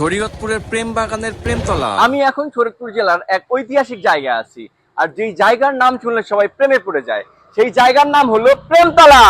শরীয়তপুরের প্রেম বাগানের প্রেমতলা। আমি এখন শরীয়তপুর জেলার এক ঐতিহাসিক জায়গা আছি। আর যেই জায়গার নাম শুনলে সবাই প্রেমে পড়ে যায়। সেই জায়গার নাম হলো প্রেমতলা।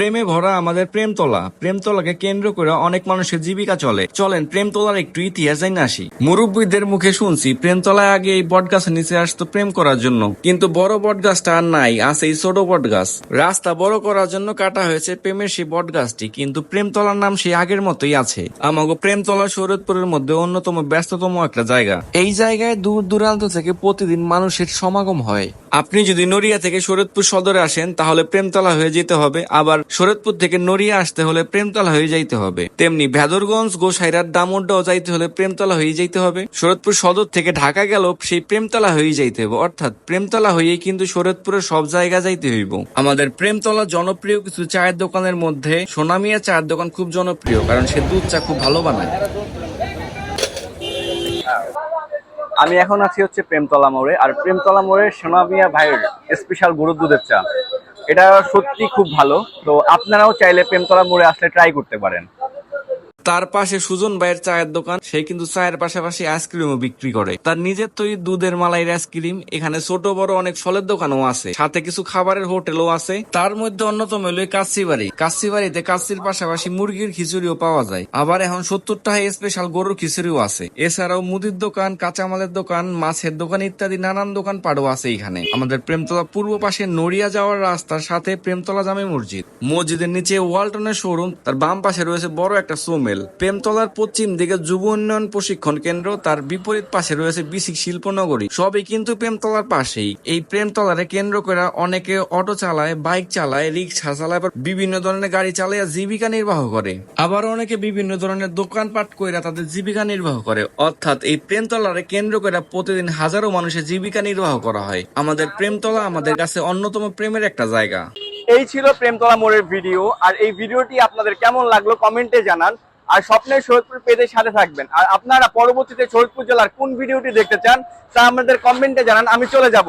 প্রেমে ভরা আমাদের প্রেমতলা। প্রেমতলাকে কেন্দ্র করে অনেক মানুষের জীবিকা চলে। চলেন, প্রেমতলার একটু ইতিহাস জানি আসি। মুরব্বীদের মুখে শুনছি, প্রেমতলায় আগে এই বট গাছের নিচে আসতো প্রেম করার জন্য। কিন্তু বড় বট গাছটা আর নাই, আছে এই ছোট বট গাছ রাস্তা বড় করার জন্য কাটা হয়েছে প্রেমের সেই বট গাছটি কিন্তু প্রেমতলার নাম সেই আগের মতোই আছে। আমাগো প্রেমতলা শরৎপুরের মধ্যে অন্যতম ব্যস্ততম একটা জায়গা। এই জায়গায় দূর দূরান্ত থেকে প্রতিদিন মানুষের সমাগম হয়। আপনি যদি নড়িয়া থেকে শরৎপুর সদরে আসেন, তাহলে প্রেমতলা হয়ে যেতে হবে। আবার শরৎপুর থেকে নড়িয়া আসতে হলে প্রেমতলা হয়ে যাইতে হবে। তেমনি ভেদরগঞ্জ, গোসাইরার দামোড্ডাও যাইতে হলে প্রেমতলা হয়ে যাইতে হবে। শরৎপুর সদর থেকে ঢাকা গেল, সেই প্রেমতলা হয়ে যাইতে হবে অর্থাৎ প্রেমতলা হয়েই কিন্তু শরৎপুরের সব জায়গা যাইতে হইব। আমাদের প্রেমতলা জনপ্রিয় কিছু চায়ের দোকানের মধ্যে সোনামিয়া চায়ের দোকান খুব জনপ্রিয়, কারণ সে দুধ চা খুব ভালো বানায়। আমি এখন আছি হচ্ছে প্রেমতলা মোড়ে, আর প্রেমতলা মোড়ে সোনামিয়া ভাইয়ের স্পেশাল গরুর দুধের চা। এটা সত্যি খুব ভালো। তো আপনারাও চাইলে প্রেমতলা মোড়ে আসলে ট্রাই করতে পারেন। তার পাশে সুজন ভাইয়ের চায়ের দোকান, সে কিন্তু চায়ের পাশাপাশি আইসক্রিমও বিক্রি করে। তার নিজের তৈরি দুধের মালাইয়ের আইসক্রিম, এখানে ছোট বড় অনেক ফলের দোকানও আছে। সাথে কিছু খাবারের হোটেলও আছে। তার মধ্যে অন্যতম হলো কাচ্চি বাড়ি। কাচ্চি বাড়িতে কাচ্চির পাশাপাশি মুরগির খিচুড়িও পাওয়া যায়। আবার এখন সত্তর টাকায় স্পেশাল গরুর খিচুড়িও আছে। এছাড়াও মুদির দোকান, কাঁচামালের দোকান, মাছের দোকান ইত্যাদি নানান দোকান পাড়ও আছে এখানে। আমাদের প্রেমতলা পূর্ব পাশে নড়িয়া যাওয়ার রাস্তার সাথে প্রেমতলা জামে মসজিদ। মসজিদের নিচে ওয়ালটনের শোরুম, তার বাম পাশে রয়েছে বড় একটা সোমেল প্রেমতলার পশ্চিম দিকে যুব উন্নয়ন প্রশিক্ষণ কেন্দ্র, তার বিপরীত পাশে রয়েছে বিসিক শিল্পনগরী। সবই কিন্তু প্রেমতলার পাশেই। এই প্রেমতলারে কেন্দ্র করে অনেকে অটো চালায়, বাইক চালায়, রিক্সা চালায় বিভিন্ন ধরনের গাড়ি চালায়, জীবিকা নির্বাহ করে। আবার অনেকে বিভিন্ন ধরনের দোকানপাট কইরা তাদের জীবিকা নির্বাহ করে। অর্থাৎ এই প্রেমতলারে কেন্দ্র করে প্রতিদিন হাজারো মানুষের জীবিকা নির্বাহ করা হয়। আমাদের প্রেমতলা আমাদের কাছে অন্যতম প্রেমের একটা জায়গা। এই ছিল প্রেমতলা মোড়ের ভিডিও। আর এই ভিডিওটি আপনাদের কেমন লাগল কমেন্টে জানান। আর স্বপ্নের শরৎপুর পেজের সাথে থাকবেন। আর আপনারা পরবর্তীতে শরৎপুর জেলার কোন ভিডিওটি দেখতে চান তা আমাদের কমেন্টে জানান, আমি চলে যাব।